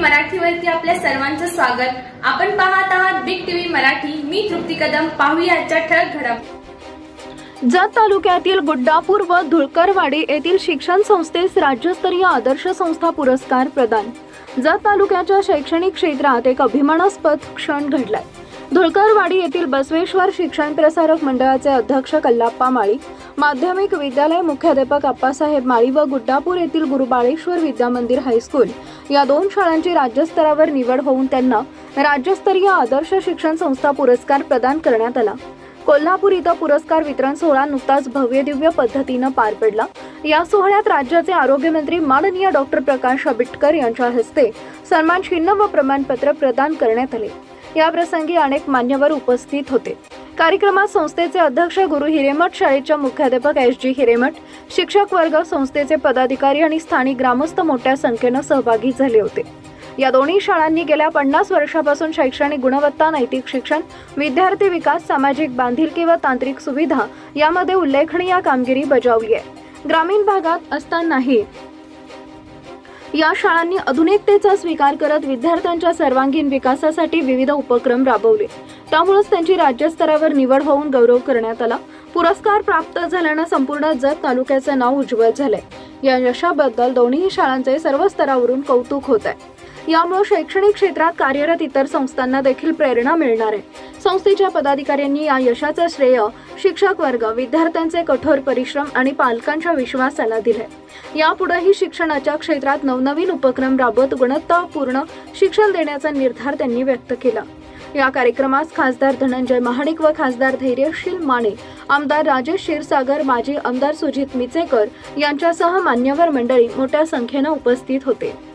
मराठीवरती आपल्या सर्वांचं स्वागत. आपण पाहत आहात बिग टीव्ही मराठी. मी तृप्ती कदम. पाहूया आजच्या ठळक घडामोडी जत तालुक्यातील गुड्डापूर व धुळकरवाडी येथील शिक्षण संस्थेस राज्यस्तरीय आदर्श संस्था पुरस्कार प्रदान. जत तालुक्याच्या शैक्षणिक क्षेत्रात एक अभिमानास्पद क्षण घडलाय. धुळकरवाडी येथील बसवेश्वर शिक्षण प्रसारक मंडळाचे अध्यक्ष कल्लाप्पा माळी माध्यमिक विद्यालय मुख्याध्यापक अप्पासाहेब माळी व गुड्डापूर येथील गुरुबाळेश्वर विद्यामंदिर हायस्कूल या दोन शाळांची राज्यस्तरावर निवड होऊन त्यांना राज्यस्तरीय आदर्श शिक्षण संस्था पुरस्कार प्रदान करण्यात आला. कोल्हापूर इथं पुरस्कार वितरण सोहळा नुकताच भव्य दिव्य पद्धतीनं पार पडला. या सोहळ्यात राज्याचे आरोग्यमंत्री माननीय डॉक्टर प्रकाश आंबेडकर यांच्या हस्ते सन्मान चिन्ह व प्रमाणपत्र प्रदान करण्यात आले. या प्रसंगी अनेक मान्यवर उपस्थित होते. कार्यक्रमात संस्थेचे अध्यक्ष गुरु हिरेमठ शाळेच्या मुख्याध्यापक एस जी हिरेमठ शिक्षक वर्ग संस्थेचे पदाधिकारी आणि स्थानिक ग्रामस्थ मोठ्या संख्येनं सहभागी झाले होते. या दोन्ही शाळांनी गेल्या पन्नास वर्षापासून शैक्षणिक गुणवत्ता नैतिक शिक्षण विद्यार्थी विकास सामाजिक बांधिलकी व तांत्रिक सुविधा यामध्ये उल्लेखनीय कामगिरी बजावली आहे. ग्रामीण भागात असतानाही या शाळांनी आधुनिकतेचा स्वीकार करत विद्यार्थ्यांच्या सर्वांगीण विकासासाठी विविध उपक्रम राबवले. त्यामुळेच त्यांची राज्यस्तरावर निवड होऊन गौरव करण्यात आला. पुरस्कार प्राप्त झाल्यानं संपूर्ण जत तालुक्याचं नाव उज्ज्वल झालंय. या यशाबद्दल दोन्ही शाळांचे सर्व स्तरावरून कौतुक होत आहे यामुळे शैक्षणिक क्षेत्रात कार्यरत इतर संस्थांना देखील प्रेरणा मिळणार आहे. संस्थेच्या पदाधिकाऱ्यांनी या यशाचं श्रेय शिक्षक वर्ग विद्यार्थ्यांचे कठोर परिश्रम आणि पालकांच्या विश्वासाला दिले यापुढेही शिक्षणाच्या क्षेत्रात नवनवीन उपक्रम राबवत गुणवत्तापूर्ण शिक्षण देण्याचा निर्धार त्यांनी व्यक्त केला. या कार्यक्रमास खासदार धनंजय महाडिक व खासदार धैर्यशील माने आमदार राजेश क्षीरसागर माजी आमदार सुजित मिचेकर यांच्यासह मान्यवर मंडळी मोठ्या संख्येनं उपस्थित होते.